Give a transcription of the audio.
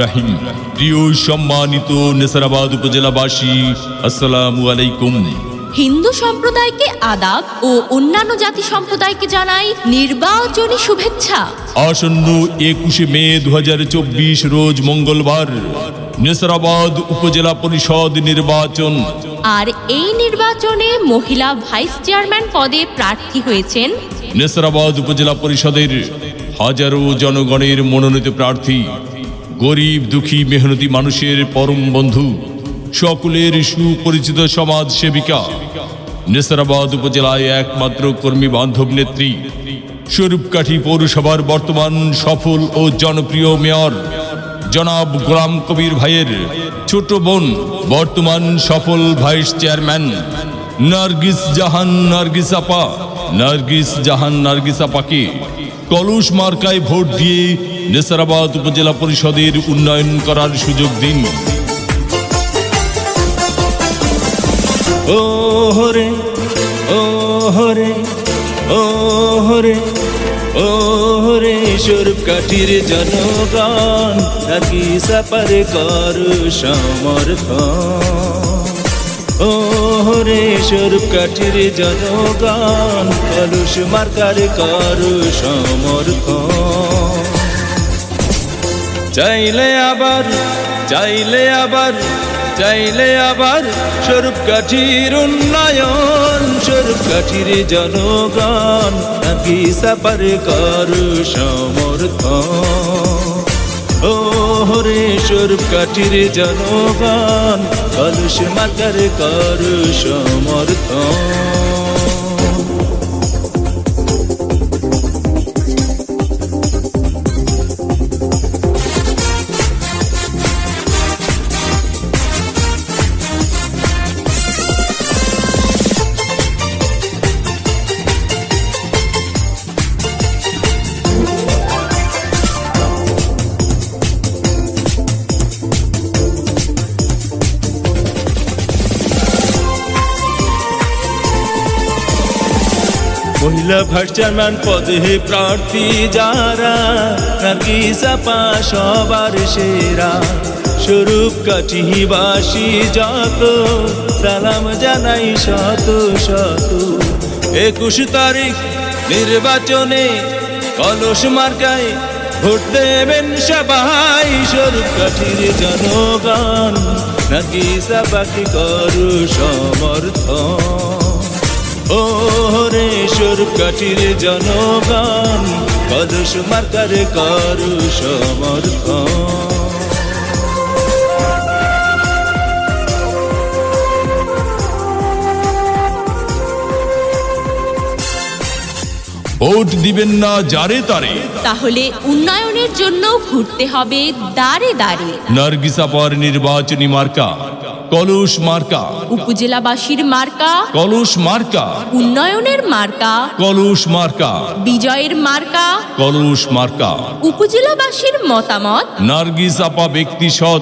রাহিম প্রিয় সম্মানিত নেসারাবাদ উপজেলাবাসী আসসালামু আলাইকুম। হিন্দু সম্প্রদায়কে আদাব ও অন্যান্য জাতি সম্প্রদায়কে জানাই নির্বাচনী শুভেচ্ছা। আসন্ন একুশে মে দুহাজার চব্বিশ রোজ মঙ্গলবার নেসারাবাদ উপজেলা পরিষদ নির্বাচন। আর এই নির্বাচনে মহিলা ভাইস চেয়ারম্যান পদে প্রার্থী হয়েছেন নেসারাবাদ উপজেলা পরিষদের হাজারো জনগণের মনোনীত প্রার্থী, গরিব, দুঃখী, মেহনতি মানুষের পরম বন্ধু, সকলের সুপরিচিত সমাজ সেবিকা, নেসারাবাদ উপজেলায় একমাত্র কর্মী বান্ধব নেত্রী স্বরূপকাঠি পৌরসভার বর্তমান সফল ও জনপ্রিয় মেয়র, জনাব গোলাম কবির ভাইয়ের ছোট বোন, বর্তমান সফল ভাইস চেয়ারম্যান, নার্গিস জাহান নার্গিস আপা, নার্গিস জাহান নার্গিস আপাকে কলুষ মার্কায় ভোট দিয়ে নেসারাবাদ উপজেলা পরিষদের উন্নয়ন করার সুযোগ দিন। ও হরে ও হরে ও হরে ও কাঠির জনগণ নাকি সাপার কর সমর্থন। ও হরে স্বরূপ কাঠির জনগণ কলুষ মার্কার কর সমর্থন চাইলে আবার চাইলে আবার চাইলে আবার স্বরূপ কাঠির উন্নয়ন, স্বরূপ কাঠির জনগণ নাকি সাপার কর সমর্থন ও হরে স্বরূপ কাঠির জনগণ কলুষ মাতার কর সমর্থন। মহিলা ভাইস চেয়ারম্যান পদে প্রার্থী যারা, নাকি সাপা সবার সেরা? স্বরূপ কাঠিবাসী যত, সালাম জানাই শত শত। একুশ তারিখ নির্বাচনে কলস মার্কায় ভোট দেবেন সবাই। স্বরূপ কাঠির জনগণ, নাকি সাপাকে করু সমর্থন? ও হরে স্বরূপ কাঠির জনগণ কলস মার্কার করু সমর্থন। ভোট দিবেন না যারে তারে। তাহলে উন্নয়নের জন্য ঘুরতে হবে দাঁড়ে দাঁড়ে নার্গিস আপার নির্বাচনী মার্কা। কলুষ মার্কা। উপজেলাবাসীর মার্কা। কলুষ মার্কা। উন্নয়নের মার্কা। কলুষ মার্কা। বিজয়ের মার্কা। কলুষ মার্কা। উপজেলাবাসীর মতামত। নার্গিস আপা ব্যক্তি সৎ।